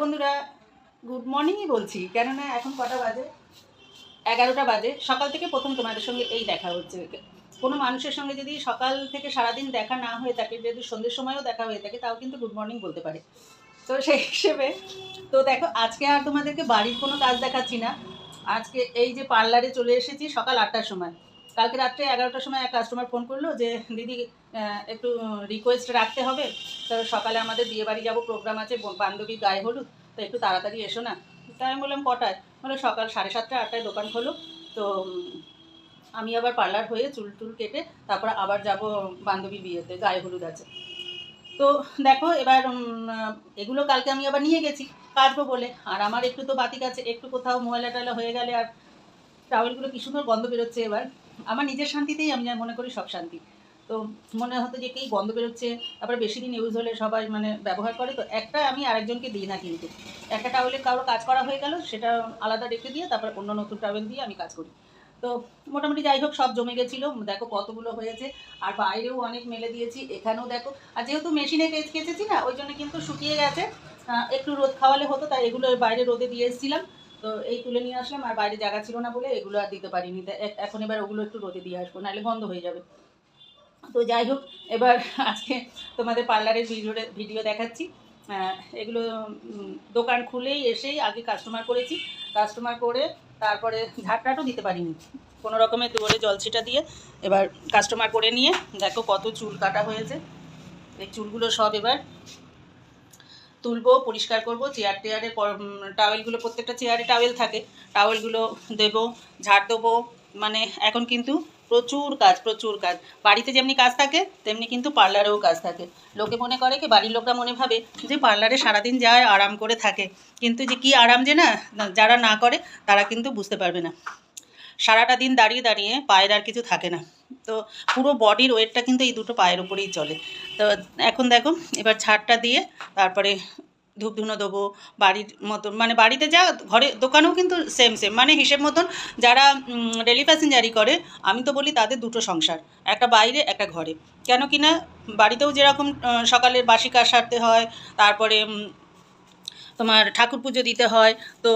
বন্ধুরা গুড মর্নিংই বলছি, কেননা এখন কটা বাজে? এগারোটা বাজে। সকাল থেকে প্রথম তোমাদের সঙ্গে এই দেখা হচ্ছে। কোনো মানুষের সঙ্গে যদি সকাল থেকে সারাদিন দেখা না হয়ে থাকে যদি সন্ধ্যের সময়ও দেখা হয়ে থাকে, তাও কিন্তু গুড মর্নিং বলতে পারে। তো সেই হিসেবে, তো দেখো, আজকে আর তোমাদেরকে বাড়ির কোনো কাজ দেখাচ্ছি না। আজকে এই যে পার্লারে চলে এসেছি সকাল আটটার সময়। কালকে রাত্রে এগারোটার সময় এক কাস্টমার ফোন করল যে, দিদি একটু রিকোয়েস্ট রাখতে হবে। তো সকালে আমাদের বিয়ে বাড়ি যাব প্রোগ্রাম আছে, ব- বান্ধবীর গায়ে হলুদ, তো একটু তাড়াতাড়ি এসো না। তাই আমি বললাম, কটায়? বলে সকাল সাড়ে সাতটা, আটটায় দোকান খোলো। তো আমি আবার পার্লার হয়ে চুল টুল কেটে তারপর আবার যাব বান্ধবীর বিয়েতে, গায়ে হলুদ আছে। তো দেখো, এবার এগুলো কালকে আমি আবার নিয়ে গেছি, কাটবো বলে। আর আমার একটু তো বাতিক আছে, একটু কোথাও ময়লা টয়লা হয়ে গেলে আর টাওয়েলগুলো কি সুন্দর গন্ধ বেরোচ্ছে এবার। আমার নিজের শান্তিতেই আমি মনে করি সব শান্তি। তো মনে হতো যে কি গন্ধ বেরোচ্ছে, তারপরে বেশি দিন ইউজ হলে সবাই মানে ব্যবহার করে। তো একটা আমি আরেকজনকে দিই না কিন্তু একটা টাওয়েলে কারোর কাজ করা হয়ে গেল, সেটা আলাদা রেখে দিয়ে তারপর অন্য নতুন টাওয়েল দিয়ে আমি কাজ করি। তো মোটামুটি যাই হোক, সব জমে গেছিল। দেখো কতগুলো হয়েছে। আর বাইরেও অনেক মেলে দিয়েছি। এখানেও দেখো। আর যেহেতু মেশিনে কেচ কেচেছি না, ওই জন্য কিন্তু শুকিয়ে গেছে। একটু রোদ খাওয়ালে হতো, তাই এগুলো বাইরে রোদে দিয়ে এসেছিলাম। তো এই তুলে নিয়ে আসলাম, আর বাইরে জায়গা ছিল না বলে এগুলো আর দিতে পারিনি। এখন এবার ওগুলো একটু রোদে দিয়ে আসব, নাহলে বন্ধ হয়ে যাবে। তো যাই হোক, এবার আজকে তোমাদের পার্লারের ভিডিও ভিডিও দেখাচ্ছি। এগুলো দোকান খুলেই এসেই আগে কাস্টমার করেছি। কাস্টমার করে তারপরে ঝাড়টাটও দিতে পারিনি। কোনো রকমের দুয়ারে জলছিটা দিয়ে এবার কাস্টমার করে নিয়ে, দেখো কত চুল কাটা হয়েছে। এই চুলগুলো সব এবার তুলবো, পরিষ্কার করব চেয়ার টেয়ারে টাওয়েলগুলো প্রত্যেকটা চেয়ারে টাওয়েল থাকে। টাওয়েলগুলো দেবো, ঝাড় দেবো মানে এখন কিন্তু প্রচুর কাজ প্রচুর কাজ। বাড়িতে যেমনি কাজ থাকে, তেমনি কিন্তু পার্লারেও কাজ থাকে। লোকে মনে করে কি, বাড়ির লোকরা মনে ভাবে যে পার্লারে সারাদিন যায়, আরাম করে থাকে। কিন্তু যে কি আরাম যে না, যারা না করে, তারা কিন্তু বুঝতে পারবে না। সারাটা দিন দাঁড়িয়ে দাঁড়িয়ে পায়ের আর কিছু থাকে না। তো পুরো বডির ওয়েটটা কিন্তু এই দুটো পায়ের উপরেই চলে। তো এখন দেখো, এবার ছাড়টা দিয়ে তারপরে ধূপ ধুনো দেবো, বাড়ির মতন মানে বাড়িতে যা ঘরে, দোকানেও কিন্তু সেম সেম মানে হিসেব মতন যারা ডেলি প্যাসেঞ্জারি করে, আমি তো বলি তাদের দুটো সংসার, একটা বাইরে, একটা ঘরে। কেন কি না, বাড়িতেও যেরকম সকালের বাসি কাজ সারতে হয়, তারপরে তোমার ঠাকুর পুজো দিতে হয়। তো,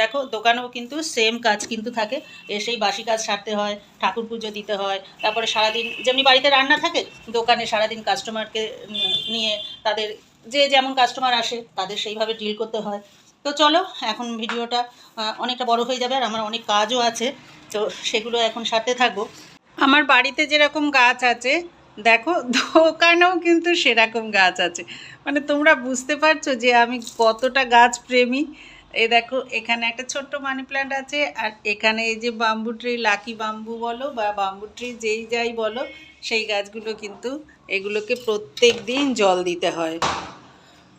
দেখো, দোকানেও কিন্তু সেম কাজ কিন্তু থাকে। এসেই বাসি কাজ সারতে হয়, ঠাকুর পুজো দিতে হয়। তারপরে সারাদিন, যেমনি বাড়িতে রান্না থাকে, দোকানে সারাদিন কাস্টমারকে নিয়ে তাদের যে যেমন কাস্টমার আসে, তাদের সেইভাবে ডিল করতে হয়। তো চলো, এখন ভিডিওটা অনেকটা বড় হয়ে যাবে, আর আমার অনেক কাজও আছে। তো সেগুলো এখন সারতে থাকব। আমার বাড়িতে যেরকম গাছ আছে দেখো দোকানেও কিন্তু সেরকম গাছ আছে। মানে তোমরা বুঝতে পারছ যে আমি কতটা গাছ প্রেমী। এ দেখো, এখানে একটা ছোট্ট মানি প্ল্যান্ট আছে, আর এখানে এই যে বাম্বু ট্রি, লাকি বাম্বু বলো বা বাম্বু ট্রি যেই যাই বলো, সেই গাছগুলো কিন্তু এগুলোকে প্রত্যেক দিন জল দিতে হয়।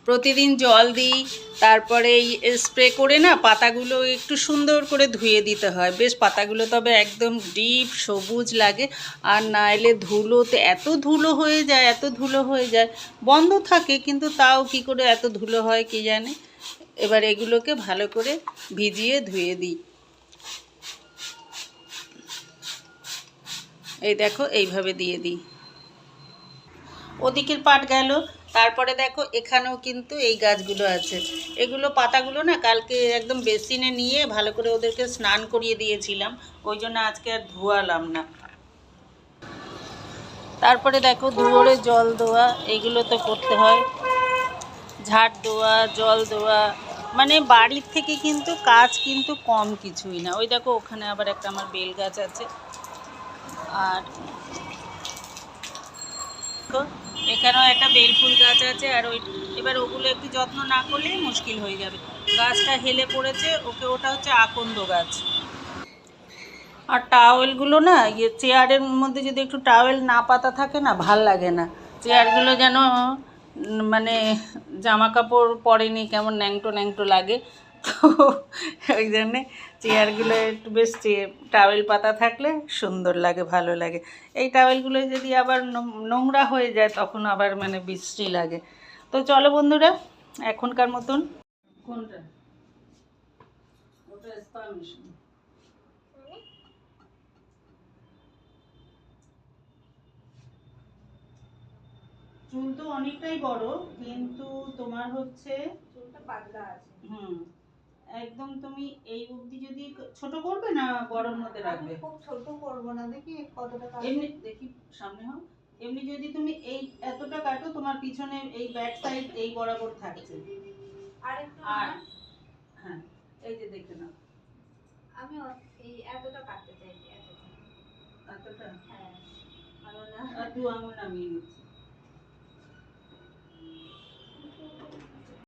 প্রতিদিন জল দিই, তারপরে এই স্প্রে করে না পাতাগুলো একটু সুন্দর করে ধুয়ে দিতে হয়। বেশ, পাতাগুলো তবে একদম ডিপ সবুজ লাগে, আর না এলে ধুলোতে এত ধুলো হয়ে যায়, এত ধুলো হয়ে যায়, বন্ধ থাকে, কিন্তু তাও কি করে এত ধুলো হয় কি জানে? এবার এগুলোকে ভালো করে ভিজিয়ে ধুয়ে দিই। এই দেখো, এইভাবে দিয়ে দিই। ওদিকের পাট গেল। তারপরে দেখো, এখানেও কিন্তু এই গাছগুলো আছে। এগুলো পাতাগুলো না কালকে একদম বেসিনে নিয়ে ভালো করে ওদেরকে স্নান করিয়ে দিয়েছিলাম। ওই জন্য আজকে আর ধোয়ালাম না। তারপরে দেখো, দুয়ারে জল দেওয়া, এগুলো তো করতে হয়। ঝাড় দেওয়া, জল দেওয়া মানে বাড়ির থেকে কিন্তু কাজ কিন্তু কম কিছুই না। ওই দেখো, ওখানে আবার একটা আমার বেল গাছ আছে। আর এখানেও একটা বেলফুল গাছ আছে আর ওই এবার ওগুলো একটু যত্ন না করলেই মুশকিল হয়ে যাবে। গাছটা হেলে পড়েছে, ওকে ওটা হচ্ছে আকন্দ গাছ। আর টাওয়েলগুলো না ইয়ে চেয়ারের মধ্যে যদি একটু টাওয়েল না পাতা থাকে না, ভালো লাগে না। চেয়ারগুলো যেন মানে জামা কাপড় পরেনি, কেমন ন্যাংটো ন্যাংটো লাগে। তো ওই জন্যে চেয়ারগুলো একটু বেশ টাওয়েল পাতা থাকলে সুন্দর লাগে ভালো লাগে। এই টাওয়েলগুলো যদি আবার নোংরা হয়ে যায় তখন আবার মানে বিশ্রী লাগে। তো চলো বন্ধুরা এখনকার মতন কোনটা? ওটা চুল তো অনেকটাই বড় কিন্তু তোমার হচ্ছে চুলটা পাতলা আছে। হুম। একদম তুমি এই অবধি যদি ছোট করবে না বড়র মধ্যে রাখবে? খুব ছোট করব না দেখি কতটা। এমনি দেখি সামনে হোক এমনি যদি তুমি এই এতটা কাটো তোমার পিছনে এই ব্যাক সাইড এই বরাবর থাকছে। আর একটু আর হ্যাঁ এই যে দেখে নাও। আমি এই এতটা কাটতে চাই এতটা। এতটা? হ্যাঁ। ভালো না। আর দু আঙুল নামিয়ে নিচ্ছি।